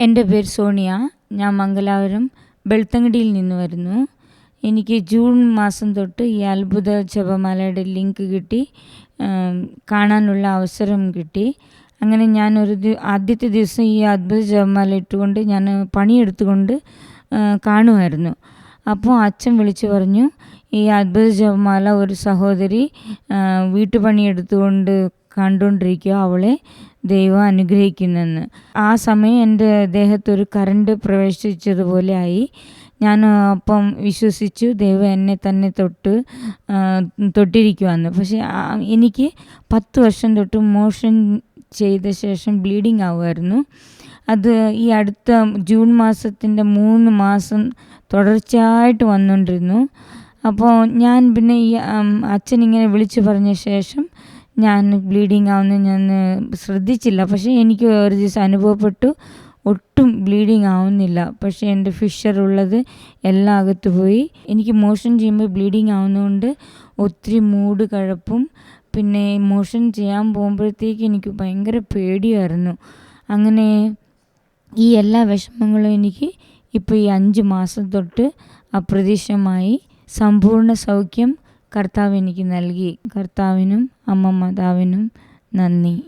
എന്റെ പേര് സോണിയ. ഞാൻ മംഗലാപുരം ബെൽത്തങ്ങടിയിൽ നിന്ന് വരുന്നു. എനിക്ക് ജൂൺ മാസം തൊട്ട് ഈ അത്ഭുത ജപമാലയുടെ ലിങ്ക് കിട്ടി. കാണാനുള്ള അവസരം കിട്ടി. അങ്ങനെ ഞാൻ ഒരു ആദ്യത്തെ ദിവസം ഈ അത്ഭുത ജപമാല ഇട്ടുകൊണ്ട് ഞാൻ പണിയെടുത്തുകൊണ്ട് കാണുമായിരുന്നു. അപ്പോൾ അച്ഛൻ വിളിച്ചു പറഞ്ഞു ഈ അത്ഭുത ജപമാല ഒരു സഹോദരി വീട്ടുപണി എടുത്തുകൊണ്ട് കണ്ടുകൊണ്ടിരിക്കുക അവളെ. ദൈവം അനുഗ്രഹിക്കുന്നെന്ന്. ആ സമയം എന്റെ ദേഹത്തൊരു കറണ്ട് പ്രവേശിച്ചതുപോലെ ആയി ഞാൻ അപ്പം വിശ്വസിച്ചു ദൈവം എന്നെ തന്നെ തൊട്ട് തൊട്ടിരിക്കുവാന്ന്. പക്ഷേ എനിക്ക് പത്ത് വർഷം തൊട്ട് മോഷൻ ചെയ്ത ശേഷം ബ്ലീഡിങ് ആവുമായിരുന്നു. അത് ഈ അടുത്ത ജൂൺ മാസത്തിന്റെ മൂന്ന് മാസം തുടർച്ചയായിട്ട് വന്നുകൊണ്ടിരുന്നു അപ്പോൾ ഞാൻ പിന്നെ ഈ അച്ഛൻ ഇങ്ങനെ വിളിച്ചു പറഞ്ഞ ശേഷം ഞാൻ ബ്ലീഡിങ് ആവുന്ന ഞാൻ ശ്രദ്ധിച്ചില്ല. പക്ഷേ എനിക്ക് ഒരു ദിവസം അനുഭവപ്പെട്ടു. ഒട്ടും ബ്ലീഡിങ് ആവുന്നില്ല. പക്ഷേ എന്റെ ഫിഷർ ഉള്ളത് എല്ലാം അകത്ത് പോയി. എനിക്ക് മോഷൻ ചെയ്യുമ്പോൾ ബ്ലീഡിങ് ആവുന്നതുകൊണ്ട് ഒത്തിരി മൂട് കഴപ്പും പിന്നെ മോഷൻ ചെയ്യാൻ പോകുമ്പോഴത്തേക്ക് എനിക്ക് ഭയങ്കര പേടിയായിരുന്നു. അങ്ങനെ ഈ എല്ലാ വിഷമങ്ങളും എനിക്ക് ഇപ്പോൾ ഈ അഞ്ച് മാസം തൊട്ട് അപ്രതീക്ഷിതമായി. സമ്പൂർണ സൗഖ്യം കർത്താവ് എനിക്ക് നൽകി. കർത്താവിനും അമ്മ മാതാവിനും നന്ദി.